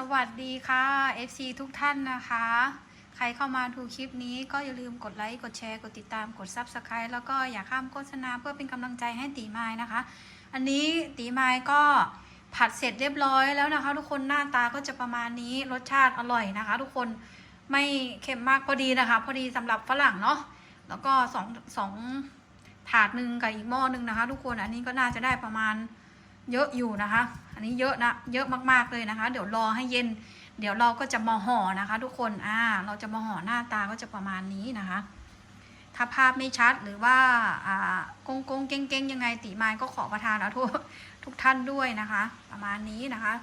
สวัสดีค่ะ FC ทุกท่านนะคะ ใครเข้ามาดูคลิปนี้ก็อย่าลืมกดไลค์ กดแชร์ กดติดตาม กด Subscribe แล้วก็อย่าข้ามโฆษณาเพื่อเป็นกำลังใจให้ตีไม้นะคะ อันนี้ตีไม้ก็ผัดเสร็จเรียบร้อยแล้วนะคะ ทุกคนหน้าตาก็จะประมาณนี้รสชาติอร่อยนะคะ ทุกคนไม่เค็มมากพอดีนะคะ พอดีสำหรับฝรั่งเนาะแล้วก็สองสองถาดหนึ่งกับอีกหม้อหนึ่งนะคะ ทุกคนอันนี้ก็น่าจะได้ประมาณ เยอะอยู่นะคะ อันนี้เยอะนะ เยอะมากๆเลยนะคะ เดี๋ยวรอให้เย็น เดี๋ยวเราก็จะมาห่อนะคะ ทุกคน อ่า เราจะมาห่อหน้าตาก็จะประมาณนี้นะคะ ถ้าภาพไม่ชัดหรือว่า อ่ากงกงเก้งเก้งยังไงตีไม้ก็ขอประทานเอาทุกทุกท่านด้วยนะคะ ประมาณนี้นะคะ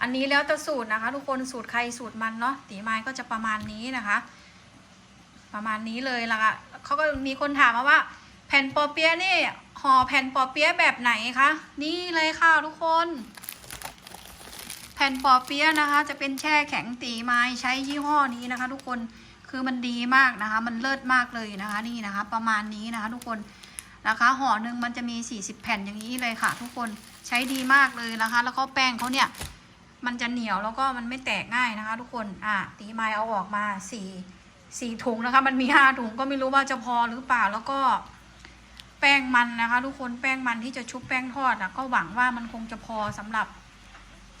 อันนี้แล้วแต่สูตรนะคะ ทุกคน สูตรใครสูตรมันเนาะ ตีไม้ก็จะประมาณนี้นะคะ ประมาณนี้เลยละค่ะเขาก็มีคนถามมาว่า แผ่นปอเปียะนี่ ห่อแผ่นปอเปี๊ยะแบบไหนคะ นี่เลยค่ะทุกคน แผ่นปอเปี๊ยะนะคะ จะเป็นแช่แข็งตีไม้ใช้ยี่ห้อนี้นะคะ ทุกคนคือมันดีมากนะคะ มันเลิศมากเลยนะคะ นี่นะคะ ประมาณนี้นะคะ ทุกคนนะคะห่อหนึ่งมันจะมี 40 แผ่นอย่างนี้เลยค่ะ ทุกคนใช้ดีมากเลยนะคะ แล้วก็แป้งเขาเนี่ย มันจะเหนียวแล้วก็มันไม่แตกง่ายนะคะ ทุกคนอะตีไม้เอาออกมาสี่สี่ถุงนะคะ มันมีห้าถุงก็ไม่รู้ว่าจะพอหรือเปล่าแล้วก็ แป้งมันนะคะ ทุกคนแป้งมันที่จะชุบแป้งทอดอะก็หวังว่ามันคงจะพอสำหรับ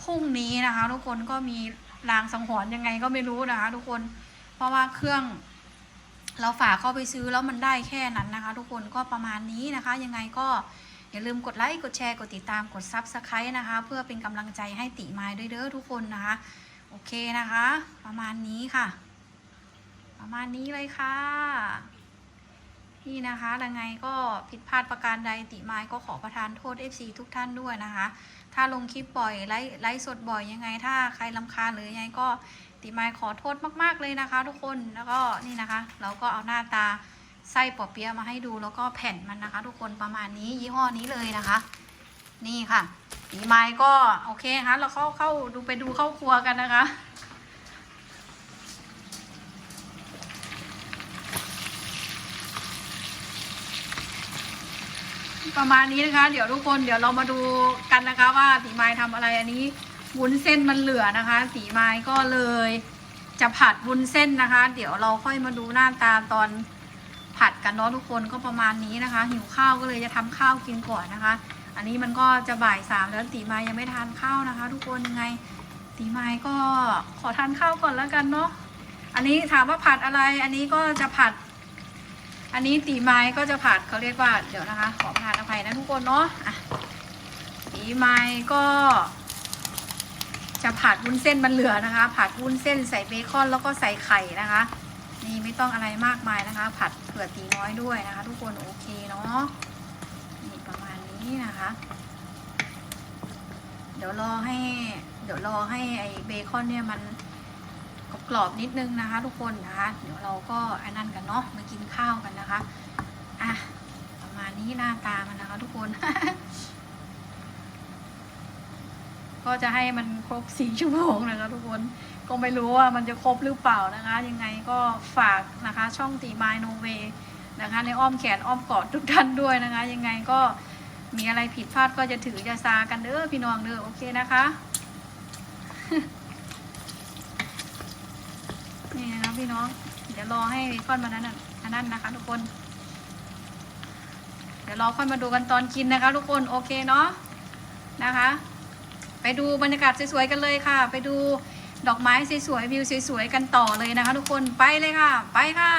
พรุ่งนี้นะคะ ทุกคนก็มีรางสังหรณ์ยังไงก็ไม่รู้นะคะ ทุกคนเพราะว่าเครื่อง เราฝากเข้าไปซื้อแล้วมันได้แค่นั้นนะคะ ทุกคนก็ประมาณนี้นะคะ ยังไงก็อย่าลืมกดไลค์กดแชร์กดติดตามกดซับสไครต์นะคะ เพื่อเป็นกำลังใจให้ติไม้ด้วยเด้อทุกคนนะคะ โอเคนะคะ ประมาณนี้ค่ะ ประมาณนี้เลยค่ะ นี่นะคะยังไงก็ผิดพลาดประการใดติไม้ก็ขอประทานโทษ FC ทุกท่านด้วยนะคะ ถ้าลงคลิปบ่อยไลฟ์ไลฟ์สดบ่อยยังไง ถ้าใครลำคาญหรือยังไงก็ติไม้ขอโทษมาก ๆเลยนะคะ ทุกคนแล้วก็นี่นะคะ เราก็เอาหน้าตาไส้ปอเปี๊ยะมาให้ดูแล้วก็แผ่นมันนะคะ ทุกคนประมาณนี้ยี่ห้อนี้เลยนะคะ นี่ค่ะติไม้ก็โอเคนะคะเราเข้าเข้าดูไปดูเข้าครัวกันนะคะ ประมาณนี้นะคะ เดี๋ยวทุกคนเดี๋ยวเรามาดูกันนะคะว่าสีไม้ทำอะไรอันนี้วุ้นเส้นมันเหลือนะคะ สีไม้ก็เลย จะผัดวุ้นเส้นนะคะ เดี๋ยวเราค่อยมาดูหน้าตาตอนผัดกันเนาะทุกคนก็ประมาณนี้นะคะ หิวข้าวก็เลยจะทำข้าวกินก่อนนะคะ อันนี้มันก็จะบ่ายสามแล้วตีไม้ยังไม่ทานข้าวนะคะ ทุกคนยังไงตีไม้ก็ขอทานข้าวก่อนแล้วกันเนาะอันนี้ถามว่าผัดอะไร อันนี้ก็จะผัด อันนี้ตีไม้ก็จะผัดเขาเรียกว่าเดี๋ยวนะคะ ขอประทานอภัยนะทุกคนเนาะะตีไม้ก็ จะผัดวุ้นเส้นมันเหลือนะคะ ผัดวุ้นเส้นใส่เบคอนแล้วก็ใส่ไข่นะคะ นี่ไม่ต้องอะไรมากมายนะคะ ผัดเผื่อตีน้อยด้วยนะคะ ทุกคนโอเคเนาะนี่ประมาณนี้นะคะ เดี๋ยวรอให้ เดี๋ยวรอให้ไอเบคอนเนี่ยมัน กรอบๆนิดนึงนะคะ ทุกคนนะคะ เดี๋ยวเราก็อันนั้นกันเนาะมากินข้าวกันนะคะอะประมาณนี้หน้าตามันนะคะ ทุกคน ก็จะให้มันครบสี่ชั่วโมงนะคะ ทุกคนก็ไม่รู้ว่ามันจะครบหรือเปล่านะคะ ยังไงก็ฝากนะคะ ช่องตีไมโนเวนะคะ ในอ้อมแขนอ้อมกอดทุกท่านด้วยนะคะ ยังไงก็มีอะไรผิดพลาดก็จะถือจะซากันเด้อพี่น้องเด้อโอเคนะคะ นี่นะพี่น้อง เดี๋ยวรอให้ค่อนมานั้นน่ะอันนั้นนะคะ ทุกคน เดี๋ยวรอค่อยมาดูกันตอนกินนะคะ ทุกคนโอเคเนาะนะคะ ไปดูบรรยากาศสวยๆกันเลยค่ะ ไปดูดอกไม้สวยๆวิวสวยๆกันต่อเลยนะคะ ทุกคนไปเลยค่ะ ไปค่ะ